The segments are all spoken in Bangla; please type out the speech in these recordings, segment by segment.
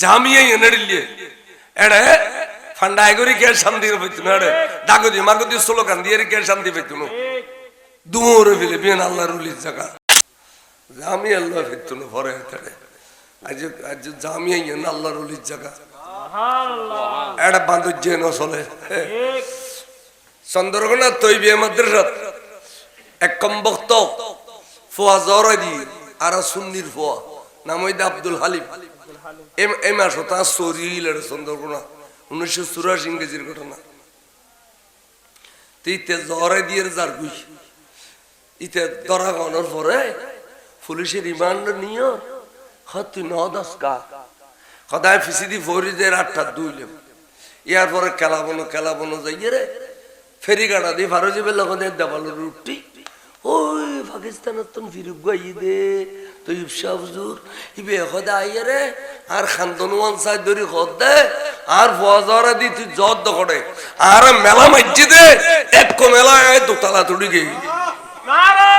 জামিয়ে এনেড়িলে এড়ে ফান্ডায় করে শান্তি পেতুন এড়ে ডাগদি মাগদি স্লোগান দিয়ে কে শান্তি পেতুন দুমরে ফেলে বিয়ান আল্লাহর উলির জায়গা জামি আল্লাহ পেতুন ভরে এড়ে আজ আজ জামিয়ে এনে আল্লাহর উলির জায়গা এটা বাঁধুর যে নসলে চন্দ্রকোনা তৈবি মাদ্রাসাত এক কম্বক্ত ফোয়া জরাই দি আর সুন্নির ফোয়া নাম আব্দুল হালিম এম- এই মাস সরিল এটা চন্দ্রকোনা উনিশশো ঘটনা। জরাই দিয়ে যার গুই। ইতে ধরা গণর পরে পুলিশের ন দশ কা সদায় ফিসিদি ফরিদের আটটা দুইলেম ইয়ার পরে খেলাবনো খেলাবনো যাইয়ে রে ফেরি গাড়া দিয়ে ভারো যাবে লগনে দেওয়ালের রুটি ওই পাকিস্তানের ফিরুক গাইয়ে দে তো ইবসা হুজুর ইবে হদা আইয়ে আর খান্দন ওয়ান সাইড ধরি হদ দে আর ফজরা দি তুই জদ দখড়ে আর মেলা মাইজি দে এক মেলা আয় দোতলা তুড়ি গেই। নারে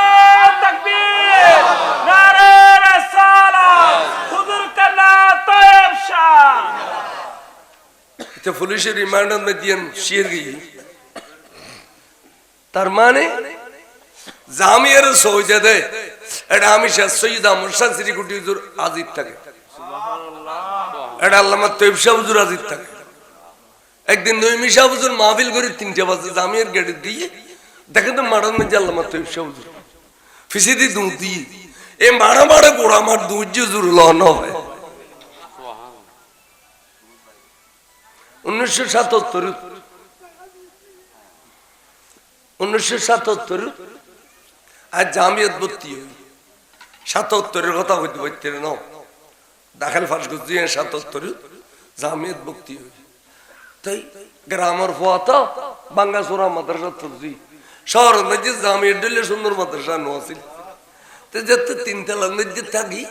তাকবীর নারে রাসালাত হুজুর কানা তয়ব শাহ। তো পুলিশের রিমান্ডার মে দিয়েন শির গই। তার মানে জামিয়ার সৌজা দে। এটা আমি শেষ সৈয়দ মুরশাদ সিরিকুটি হুজুর আজিদ থাকে এটা আল্লামা তৈব শাহ হুজুর আজিদ থাকে একদিন নৈমি শাহ হুজুর মাহফিল করে তিনটে বাজে জামিয়ার গেটে দিয়ে দেখেন তো মারার মধ্যে আল্লামা তৈব শাহ হুজুর। ফিসিদি দুধ দিয়ে। এ মারা মারা গোড়া আমার দুধ হুজুর লন হয়। উনিশশো সাতাত্তর। উনিশশো সাতাত্তর। আর জামিয়াত ভর্তি হই। সাতাত্তরের কথা হইতে হইতে ন দাখাল ফাঁস করছি সাতাত্তর জামিয়াত ভর্তি হই। তাই গ্রামের ফোয়া তো বাঙ্গা সোরা মাদ্রাসা তুলছি শহর মধ্যে জামিয়াত দিলে সুন্দর মাদ্রাসা নোয়াছিল তো যেতে তিনতলার মধ্যে থাকি।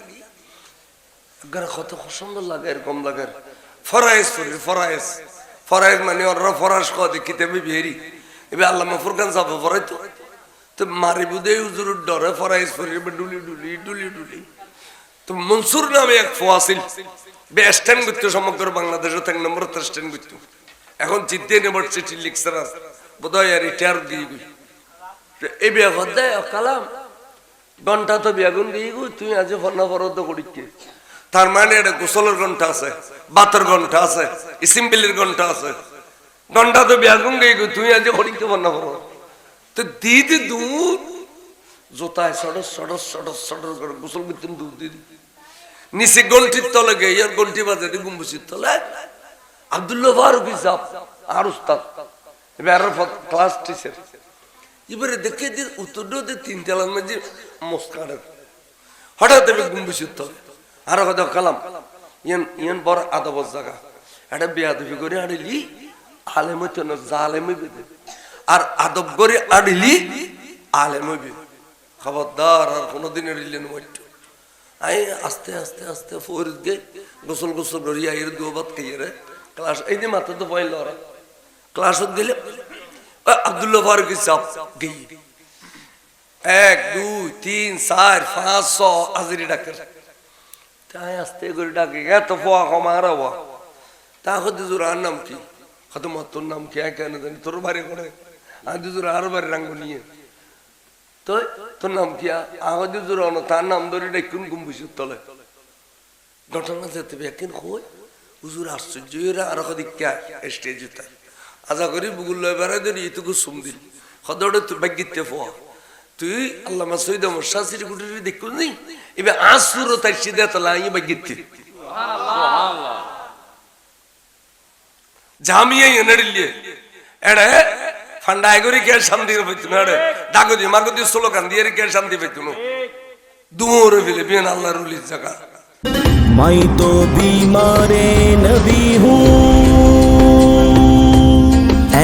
কত সুন্দর লাগে এরকম লাগে। ফরাইজ করি ফরাইজ ফরাইজ মানে ওরা ফরাস কিতাবে বেরি এবার আল্লামা ফুরকান সাহেব ফরাই তো তো মারি বুদে উজুর ডরে ফরাইজ এবার ডুলি ডুলি ডুলি ডুলি। তো মনসুর নামে এক ফো আছিল বে স্ট্যান্ড করতো সমগ্র বাংলাদেশে এক নম্বর স্ট্যান্ড করতো। এখন চিত্তে ইউনিভার্সিটি লেকচারার বোধহয় রিটায়ার দিয়ে গই এই বিয়া কথা কালাম। ঘণ্টা তো বেগুন দিয়ে গো তুই আজ ফন্না ফরদ করিকে। তার মানে এটা গোসলের ঘণ্টা আছে, বাতের ঘণ্টা আছে ইসিমবিলির ঘণ্টা আছে। ঘণ্টা তো বেগুন দিয়ে গো তুই আজ করিকে ফন্না ফরদ তো দিদি দুধ। জোতায় সডস সডস সডস সডস করে গোসল করতে দুধ দিদি। নিচে গন্টির তলে গে ইয়ার বাজে গুম্বুসির তলে। আব্দুল্লাহ ফারুক হিসাব আর উস্তাদ, এবার ক্লাস টিচার এবারে দেখে যে উত্তর দিয়ে তিন তেলার মাঝে মস্কারের হঠাৎ আমি গুম্বিসির তলে। আরও কথা কালাম। ইয়ান ইয়ান বড় আদবর জায়গা। এটা বেয়াদবি করে আড়িলি আলেম হইতো না, জালেম দে। আর আদব করে আড়িলি আলেম হইবে। খবরদার আর কোনোদিন এড়িলেন মইটু। আই, আস্তে আস্তে আস্তে ফরিদ গে গোসল গোসল করিয়া এর দুবাত খাইয়ে রে। ক্লাস, এই যে মাত্র তো পয়লা ওরা ক্লাসত গেলে আব্দুল্লাহ ফারুক সাহ গেই। এক, দুই, তিন, চার, পাঁচ, ছ, হাজিরি ডাকে তাই আস্তে করে ডাকে এত পোয়া কমা আর হওয়া তা হতে জোর নাম কি? মত তোর নাম কি? জানি, তোর বাড়ি করে দুজোর আর বাড়ি রাঙ্গ নিয়ে তো তোর নাম কি আহদি জোর অন তার নাম ধরে ডাকুন গুম্বুসির তলে। ঘটনা যেতে একদিন কই হুজুর আশ্চর্য এরা আর কদিক কে স্টেজ তাই আজা করি বুগুল লয় বেড়াই ধরি এটুকু সুম দিল সদরে তুই বাগিতে ফোয়া তুই আল্লাহ সৈদ শাশুড়ি গুটির দেখু নি? এবার আসুর তাই সিধে তলা আই জামিয়ে এনেড়িলে এড়ে ফান্ডায়গুরি কে শান্তি পেতুন আরে ডাকুদি মার্গদি স্লোগান দিয়ে কে শান্তি পেতুন দুমোর ফেলে বিন আল্লাহ রুলির জায়গা। মাই তো বিমারে নবী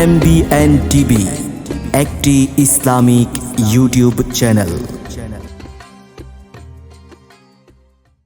এম বি টিভি, একটি ইসলামিক ইউটিউব চ্যানেল।